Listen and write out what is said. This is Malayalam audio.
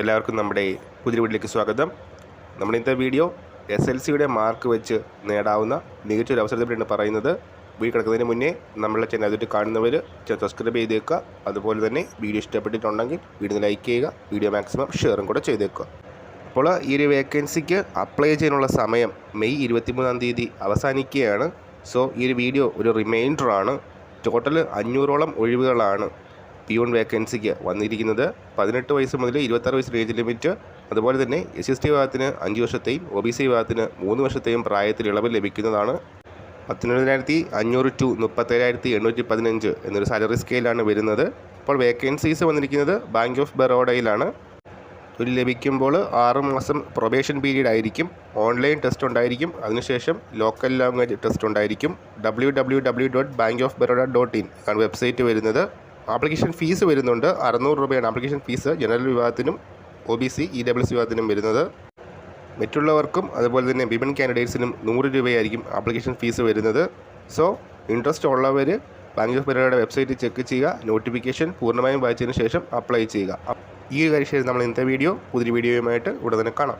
എല്ലാവർക്കും നമ്മുടെ പുതിയ വീട്ടിലേക്ക് സ്വാഗതം. നമ്മുടെ ഇന്നത്തെ വീഡിയോ എസ് എൽ സിയുടെ മാർക്ക് വെച്ച് നേടാവുന്ന മികച്ചൊരു അവസരത്തെപ്പറ്റിയാണ് പറയുന്നത്. വീട് കിടക്കുന്നതിന് മുന്നേ നമ്മളെ ചാനൽ അതിട്ട് കാണുന്നവർ സബ്സ്ക്രൈബ് ചെയ്തേക്കുക. അതുപോലെ തന്നെ വീഡിയോ ഇഷ്ടപ്പെട്ടിട്ടുണ്ടെങ്കിൽ വീഡിയോ ലൈക്ക് ചെയ്യുക വീഡിയോ മാക്സിമം ഷെയറും കൂടെ ചെയ്തേക്കുക. അപ്പോൾ ഈ ഒരു വേക്കൻസിക്ക് അപ്ലൈ ചെയ്യാനുള്ള സമയം മെയ് ഇരുപത്തിമൂന്നാം തീയതി അവസാനിക്കുകയാണ്. സോ ഈ ഒരു വീഡിയോ ഒരു റിമൈൻഡർ ആണ്. ടോട്ടൽ അഞ്ഞൂറോളം ഒഴിവുകളാണ് പിയൂൺ വേക്കൻസിക്ക് വന്നിരിക്കുന്നത് പതിനെട്ട് വയസ്സ് മുതൽ ഇരുപത്താറ് വയസ്സ് ഏജ് ലിമിറ്റ് അതുപോലെ തന്നെ എസ് എസ് ടി വിഭാഗത്തിന് അഞ്ച് വർഷത്തെയും ഒ ബി സി വിഭാഗത്തിന് മൂന്ന് വർഷത്തെയും പ്രായത്തിൽ ഇളവ് ലഭിക്കുന്നതാണ്. പത്തൊൻപതിനായിരത്തി അഞ്ഞൂറ് ടു മുപ്പത്തേഴായിരത്തി എണ്ണൂറ്റി പതിനഞ്ച് എന്നൊരു സാലറി സ്കെയിലാണ് വരുന്നത്. അപ്പോൾ വേക്കൻസീസ് വന്നിരിക്കുന്നത് ബാങ്ക് ഓഫ് ബറോഡയിലാണ് ഒരു ലഭിക്കുമ്പോൾ ആറ് മാസം പ്രൊബേഷൻ പീരീഡ് ആയിരിക്കും. ഓൺലൈൻ ടെസ്റ്റ് ഉണ്ടായിരിക്കും. അതിനുശേഷം ലോക്കൽ ലാംഗ്വേജ് ടെസ്റ്റ് ഉണ്ടായിരിക്കും. W W W dot Bank of Baroda dot in ആണ് വെബ്സൈറ്റ് വരുന്നത്. ആപ്ലിക്കേഷൻ ഫീസ് വരുന്നുണ്ട്. അറുന്നൂറ് രൂപയാണ് ആപ്ലിക്കേഷൻ ഫീസ്. ജനറൽ വിഭാഗത്തിനും O B C E W C വിഭാഗത്തിനും വരുന്നത്. മറ്റുള്ളവർക്കും അതുപോലെ തന്നെ വിമൻ കാൻഡിഡേറ്റ്സിനും നൂറ് രൂപയായിരിക്കും ആപ്ലിക്കേഷൻ ഫീസ് വരുന്നത്. സോ ഇൻട്രസ്റ്റ് ഉള്ളവർ ബാങ്ക് ഓഫ് ബറോഡയുടെ വെബ്സൈറ്റ് ചെക്ക് ചെയ്യുക. നോട്ടിഫിക്കേഷൻ പൂർണമായും വായിച്ചതിന് ശേഷം അപ്ലൈ ചെയ്യുക. ഈ കാര്യം നമ്മൾ ഇന്നത്തെ വീഡിയോ പുതിയ വീഡിയോയുമായിട്ട് ഉടനെ കാണാം.